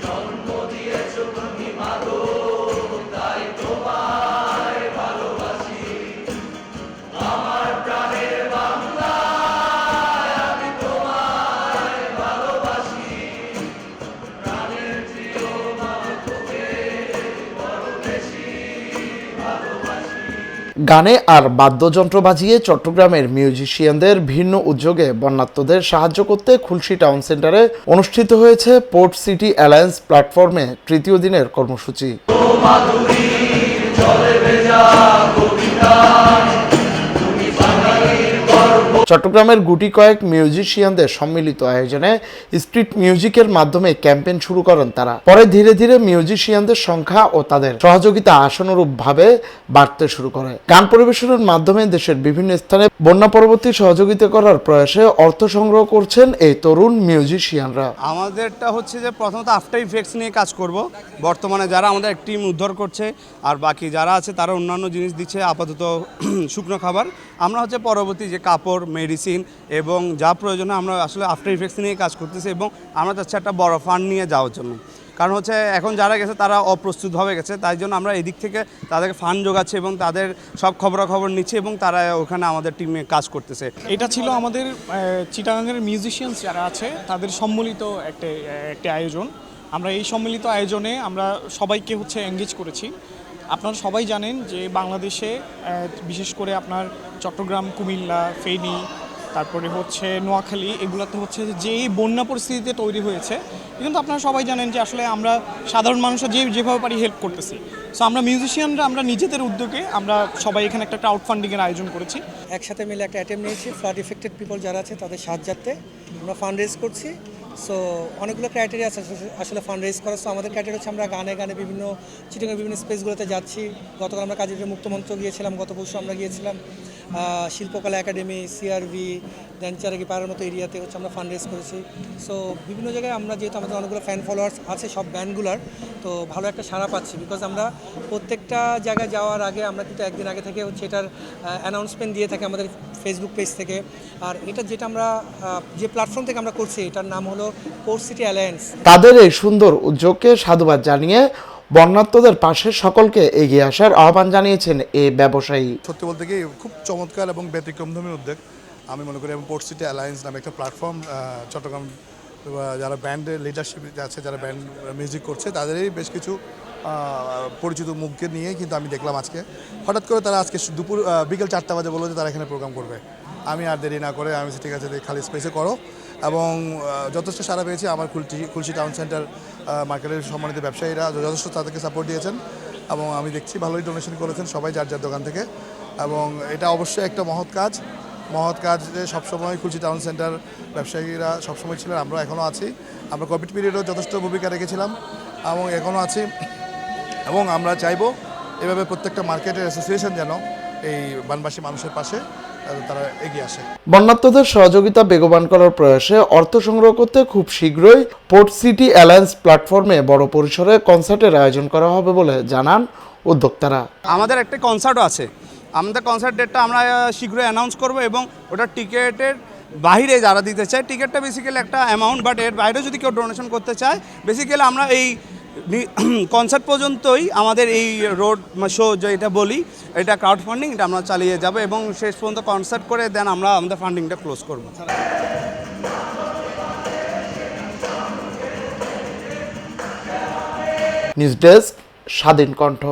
Go. গানে আর বাদ্যযন্ত্র বাজিয়ে চট্টগ্রামের মিউজিশিয়ানদের ভিন্ন উদ্যোগে বন্যাত্মদের সাহায্য করতে খুলশি টাউন সেন্টারে অনুষ্ঠিত হয়েছে পোর্ট সিটি অ্যালায়েন্স প্ল্যাটফর্মে তৃতীয় দিনের কর্মসূচি। চট্টগ্রামের গুটি কয়েক মিউজিশিয়ানদের সম্মিলিত আয়োজনে স্ট্রিট মিউজিকের মাধ্যমে ক্যাম্পেইন শুরু করেন তারা। পরে ধীরে ধীরে মিউজিশিয়ানদের সংখ্যা ও তাদের সহযোগিতা আশানুরূপ ভাবে বাড়তে শুরু করে। গান পরিবেশনের মাধ্যমে দেশের বিভিন্ন স্থানে বন্যা পরবর্তী সহযোগিতা করার প্রয়াসে অর্থ সংগ্রহ করছেন এই তরুণ মিউজিশিয়ানরা। আমাদেরটা হচ্ছে যে প্রথমত আফটার ইফেক্টস নিয়ে কাজ করব। বর্তমানে যারা আমাদের টিম উদ্ধার করছে আর বাকি যারা আছে তারা অন্যান্য জিনিস দিচ্ছে, আপাতত শুকনো খাবার। আমরা হচ্ছে পরবর্তী যে কাপড় মেডিসিন এবং যা প্রয়োজন আমরা আসলে আফটার ইফেক্টস নিয়ে কাজ করতেছি এবং আমরা চাচ্ছি একটা বড় ফান্ড নিয়ে যাওয়ার জন্য। কারণ হচ্ছে এখন যারা গেছে তারা অপ্রস্তুতভাবে গেছে তাই জন্য আমরা এদিক থেকে তাদেরকে ফান্ড যোগাচ্ছি এবং তাদের সব খবরাখবর নিচ্ছি এবং তারা ওখানে আমাদের টিমে কাজ করতেছে। এটা ছিল আমাদের আহ, চিটাগাংয়ের মিউজিশিয়ানস যারা আছে তাদের সম্মিলিত একটা একটি আয়োজন। আমরা এই সম্মিলিত আয়োজনে আমরা সবাইকে হচ্ছে এঙ্গেজ করেছি। আপনারা সবাই জানেন যে বাংলাদেশে বিশেষ করে আপনার চট্টগ্রাম, কুমিল্লা, ফেনী, তারপরে হচ্ছে নোয়াখালী, এগুলোতে হচ্ছে যে বন্যা পরিস্থিতিতে তৈরি হয়েছে। কিন্তু আপনারা সবাই জানেন যে আসলে আমরা সাধারণ মানুষরা যে যেভাবে পারি হেল্প করতেছি। সো আমরা মিউজিশিয়ানরা আমরা নিজেদের উদ্যোগে আমরা সবাই এখানে একটা ক্রাউড ফান্ডিংয়ের আয়োজন করেছি। একসাথে মিলে একটা অ্যাটেম্প নিয়েছি। ফ্লাড এফেক্টেড পিপল যারা আছে তাদের সাহায্যার্থে আমরা ফান্ড রেজ করছি। সো অনেকগুলো ক্রাইটেরিয়া আছে আসলে- ফান্ড রেজ করার। সো আমাদের ক্রাইটেরিয়া হচ্ছে আমরা গানে গানে বিভিন্ন, চিটিংয়ের বিভিন্ন স্পেসগুলোতে যাচ্ছি। গতকাল আমরা কাজের মুক্তমন্ত্র গিয়েছিলাম, গত পরশু আমরা গিয়েছিলাম। শিল্পকলা একাডেমি সিআরভি দেন চারাকি পাড়ার মতো এরিয়াতে হচ্ছে আমরা ফান্ড রেজ করেছি। সো বিভিন্ন জায়গায় আমরা যেহেতু আমাদের অনেকগুলো ফ্যান ফলোয়ার্স আছে, সব ব্যান্ডগুলার তো ভালো একটা সাড়া পাচ্ছি। বিকজ আমরা প্রত্যেকটা জায়গায় যাওয়ার আগে আমরা কিন্তু একদিন আগে থেকে হচ্ছে এটার অ্যানাউন্সমেন্ট দিয়ে থাকি আমাদের ফেসবুক পেজ থেকে। আর এটা যেটা আমরা যে প্ল্যাটফর্ম থেকে আমরা করছি, এটার নাম হলো পোর্ট সিটি অ্যালায়েন্স তাদের এই সুন্দর উদ্যোগকে সাধুবাদ জানিয়ে বন্যাত্মদের পাশে সকলকে এগিয়ে আসার আহ্বান জানিয়েছেন এ ব্যবসায়ী। সত্যি বলতে কি, খুব চমৎকার এবং ব্যতিক্রমধর্মী উদ্যোগ। আমি মনে করি, এবং পোর্ট সিটি অ্যালায়েন্স নামে একটা প্ল্যাটফর্ম চট্টগ্রাম যারা ব্যান্ডের লিডারশিপ আছে, যারা ব্যান্ড মিউজিক করছে, তাদেরই বেশ কিছু পরিচিত মুখকে নিয়ে কিন্তু আমি দেখলাম আজকে। হঠাৎ করে তারা আজকে দুপুর বিকেল চারটা বাজে বলল যে তারা এখানে প্রোগ্রাম করবে। আমি আর দেরি না করে আমি ঠিক আছে খালি স্পেসে করো। এবং যথেষ্ট সারা পেয়েছি আমার খুলছি খুলশি টাউন সেন্টার মার্কেটের সম্মানিত ব্যবসায়ীরা যথেষ্ট তাদেরকে সাপোর্ট দিয়েছেন এবং আমি দেখছি ভালোই ডোনেশন করেছেন সবাই যার যার দোকান থেকে এবং এটা অবশ্যই একটা মহৎ কাজ। মহৎ কাজ যে সবসময় খুলছি টাউন সেন্টার ব্যবসায়ীরা সবসময় ছিলেন আমরা এখনও আছি। আমরা কোভিড পিরিয়ডেও যথেষ্ট ভূমিকা রেখেছিলাম এবং এখনও আছি এবং আমরা চাইব এভাবে প্রত্যেকটা মার্কেটের অ্যাসোসিয়েশন যেন এই বানবাসী মানুষের পাশে তারা এগিয়ে আসে। বন্যাত্মদের সহযোগিতা বেগবান করার প্রয়াসে অর্থ সংগ্রহ করতে খুব শীঘ্রই পোর্ট সিটি অ্যালায়েন্স প্ল্যাটফর্মে বড় পরিসরে কনসার্টের আয়োজন করা হবে বলে জানান উদ্যোক্তারা। আমাদের একটা কনসার্টও আছে। আমাদের কনসার্ট ডেটটা আমরা শীঘ্রই অ্যানাউন্স করব এবং ওটা টিকেটের বাইরে যারা দিতে চায় টিকিটটা বেসিক্যালি একটা অ্যামাউন্ট বাট এর বাইরে যদি কেউ ডোনেশন করতে চায় বেসিক্যালি আমরা এই কনসার্ট পর্যন্তই আমাদের এই রোড শো যেটা বলি, এটা ক্রাউড ফান্ডিং এটা আমরা চালিয়ে যাব এবং শেষ পর্যন্ত কনসার্ট করে দেন আমরা আমাদের ফান্ডিংটা ক্লোজ করব। News desk Swadhin Kantha.